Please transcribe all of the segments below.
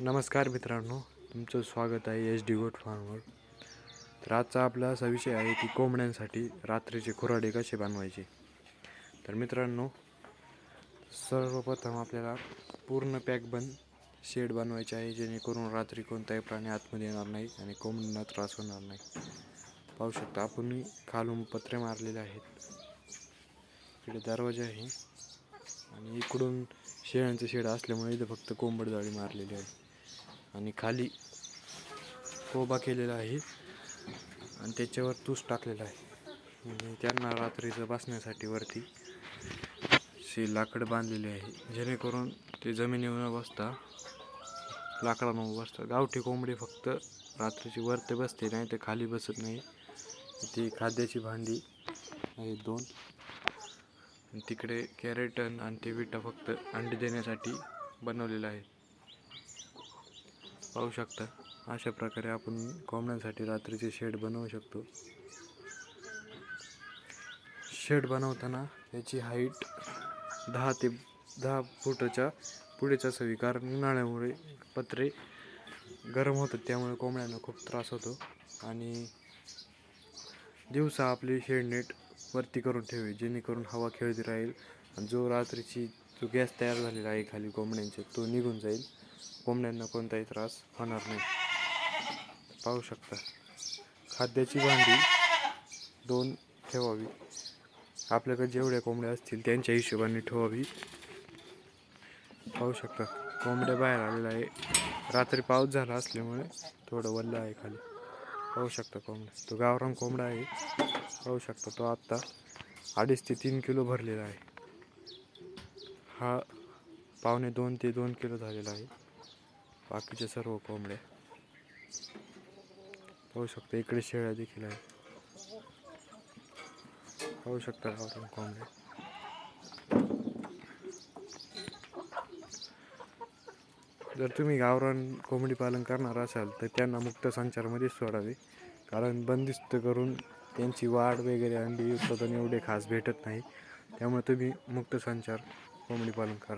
नमस्कार मित्रांनो तुमचं स्वागत आहे एच डी गोट फार्मवर. तर आजचा आपला असा विषय आहे की कोंबड्यांसाठी रात्रीचे खुराडे कसे बनवायचे? तर मित्रांनो सर्वप्रथम आपल्याला पूर्ण पॅक बंद शेड बनवायचे आहे जेणेकरून रात्री कोणताही प्राणी आतमध्ये येणार नाही आणि कोंबड्यांना त्रास होणार नाही. पाहू शकता आपण खालून पत्रे मारलेले आहेत. इकडे दरवाजा आहे आणि इकडून शेळ्यांचं शेड असल्यामुळे इथं फक्त कोंबड जाळी मारलेली आहे. आणि खाली कोबा केलेला आहे. आणि त्याच्यावर तूस टाकलेला आहे. आणि त्यांना रात्रीचं बसण्यासाठी वरती अशी लाकड बांधलेली आहे. जेणेकरून ते जमिनीवर न बसता लाकडानं बसता गावठी कोंबडी फक्त रात्रीची वरती बसते नाही ते खाली बसत नाही. ती खाद्याची भांडी आहेत दोन. आणि तिकडे कॅरेटन आणि ते विटा फक्त अंडी देण्यासाठी बनवलेलं आहे. पाहू शकता. अशा प्रकारे आपण कोंबड्यांसाठी रात्रीचे शेड बनवू शकतो. शेड बनवताना याची हाईट दहा ते दहा फुटाच्या पुढेच असावी कारण उन्हाळ्यामुळे पत्रे गरम होतात. त्यामुळे कोंबड्यांना खूप त्रास होतो. आणि दिवसा आपली शेड नेट वरती करून ठेवी जेणेकरून हवा खेळती राहील. आणि जो रात्रीची जो गॅस तयार झालेला आहे खाली कोंबड्यांचे तो निघून जाईल. कोंबड्यांना कोणताही त्रास होणार नाही. पाहू शकता. खाद्याची भांडी दोन ठेवावी. आपल्याकडे जेवढ्या कोंबड्या असतील त्यांच्या हिशोबाने ठेवावी. पाहू शकता. कोंबड्या बाहेर आलेल्या आहे. रात्री पाऊस झाला असल्यामुळे थोडं वल्ल आहे खाली. पाहू शकता कोंबड्या तो गावरान कोंबडा आहे. पाहू शकता तो आत्ता अडीच ते तीन किलो भरलेला आहे. हा पावणे दोन ते दोन किलो झालेला आहे. बाकीचे सर्व कोंबड्या पाहू शकता इकडे शेळ्या देखील आहे पाहू शकता गावरान कोंबड्या जर तुम्ही गावरान कोंबडी पालन करणार असाल तर त्यांना मुक्त संचारमध्येच सोडावे. कारण बंदिस्त करून त्यांची वाढ वगैरे अंडी उत्पादन एवढे खास भेटत नाही. त्यामुळे तुम्ही मुक्त संचार कोंबडी पालन करा.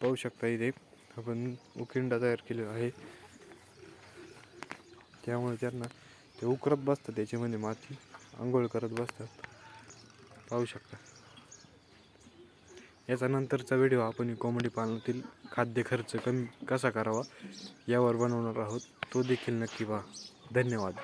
पाहू शकता इथे आपण उकिंडा तयार केलेला आहे. त्यामुळे त्यांना ते उकरत बसतात त्याच्यामध्ये माती आंघोळ करत बसतात. पाहू शकता. याचा नंतरचा व्हिडिओ आपण कोंबडी पालनातील खाद्य खर्च कमी कसा करावा यावर बनवणार आहोत तो देखील नक्की पहा. धन्यवाद.